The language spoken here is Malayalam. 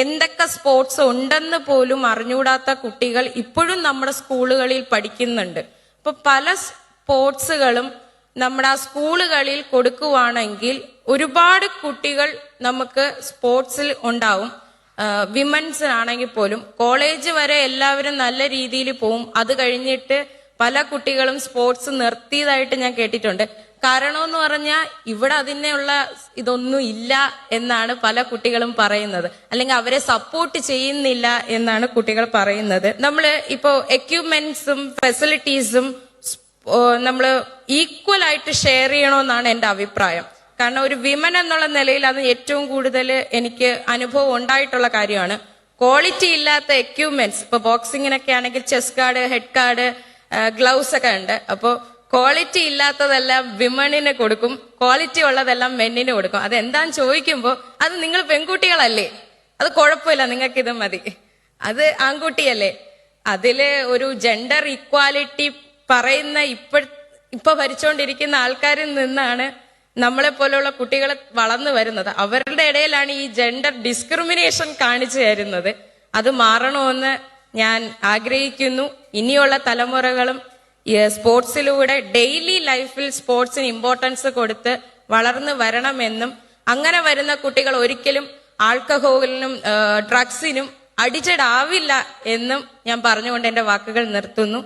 എന്തൊക്കെ സ്പോർട്സ് ഉണ്ടെന്ന് പോലും അറിഞ്ഞുകൂടാത്ത കുട്ടികൾ ഇപ്പോഴും നമ്മുടെ സ്കൂളുകളിൽ പഠിക്കുന്നുണ്ട്. അപ്പൊ പല സ്പോർട്സുകളും നമ്മുടെ ആ സ്കൂളുകളിൽ കൊടുക്കുവാണെങ്കിൽ ഒരുപാട് കുട്ടികൾ നമുക്ക് സ്പോർട്സിൽ ഉണ്ടാവും. വിമൻസ് ആണെങ്കിൽ പോലും കോളേജ് വരെ എല്ലാവരും നല്ല രീതിയിൽ പോവും. അത് കഴിഞ്ഞിട്ട് പല കുട്ടികളും സ്പോർട്സ് നിർത്തിയതായിട്ട് ഞാൻ കേട്ടിട്ടുണ്ട്. കാരണം എന്ന് പറഞ്ഞാൽ ഇവിടെ അതിനുള്ള ഇതൊന്നും ഇല്ല എന്നാണ് പല കുട്ടികളും പറയുന്നത്. അല്ലെങ്കിൽ അവരെ സപ്പോർട്ട് ചെയ്യുന്നില്ല എന്നാണ് കുട്ടികൾ പറയുന്നത്. നമ്മൾ ഇപ്പോൾ എക്യുപ്മെന്റ്സും ഫെസിലിറ്റീസും നമ്മൾ ഈക്വൽ ആയിട്ട് ഷെയർ ചെയ്യണമെന്നാണ് എന്റെ അഭിപ്രായം. കാരണം ഒരു വിമൻ എന്നുള്ള നിലയിൽ അത് ഏറ്റവും കൂടുതൽ എനിക്ക് അനുഭവം ഉണ്ടായിട്ടുള്ള കാര്യമാണ്. ക്വാളിറ്റി ഇല്ലാത്ത എക്യുപ്മെന്റ്സ് ഇപ്പൊ ബോക്സിങ്ങിനൊക്കെ ആണെങ്കിൽ chest guard head guard gloves ഒക്കെ ഉണ്ട്. അപ്പോൾ ക്വാളിറ്റി ഇല്ലാത്തതെല്ലാം വിമണിന് കൊടുക്കും. ക്വാളിറ്റി ഉള്ളതെല്ലാം മെന്നിന് കൊടുക്കും. അതെന്താന്ന് ചോദിക്കുമ്പോൾ അത് നിങ്ങൾ പെൺകുട്ടികളല്ലേ? അത് കുഴപ്പമില്ല നിങ്ങൾക്ക് ഇത് മതി. അത് ആൺകുട്ടിയല്ലേ? അതിൽ ഒരു ജെൻഡർ ഇക്വാലിറ്റി പറയുന്ന ഇപ്പ ഇപ്പൊ ഭരിച്ചുകൊണ്ടിരിക്കുന്ന ആൾക്കാരിൽ നിന്നാണ് നമ്മളെ പോലെയുള്ള കുട്ടികൾ വളർന്നു വരുന്നത്. അവരുടെ ഇടയിലാണ് ഈ ജെൻഡർ ഡിസ്ക്രിമിനേഷൻ കാണിച്ചു തരുന്നത്. അത് മാറണമെന്ന് ഞാൻ ആഗ്രഹിക്കുന്നു. ഇനിയുള്ള തലമുറകളും സ്പോർട്സിലൂടെ ഡെയിലി ലൈഫിൽ സ്പോർട്സിന് ഇമ്പോർട്ടൻസ് കൊടുത്ത് വളർന്നു വരണമെന്നും അങ്ങനെ വരുന്ന കുട്ടികൾ ഒരിക്കലും ആൽക്കഹോളിനും ഡ്രഗ്സിനും അഡിക്റ്റഡ് ആവില്ല എന്നും ഞാൻ പറഞ്ഞുകൊണ്ട് എന്റെ വാക്കുകൾ നിർത്തുന്നു.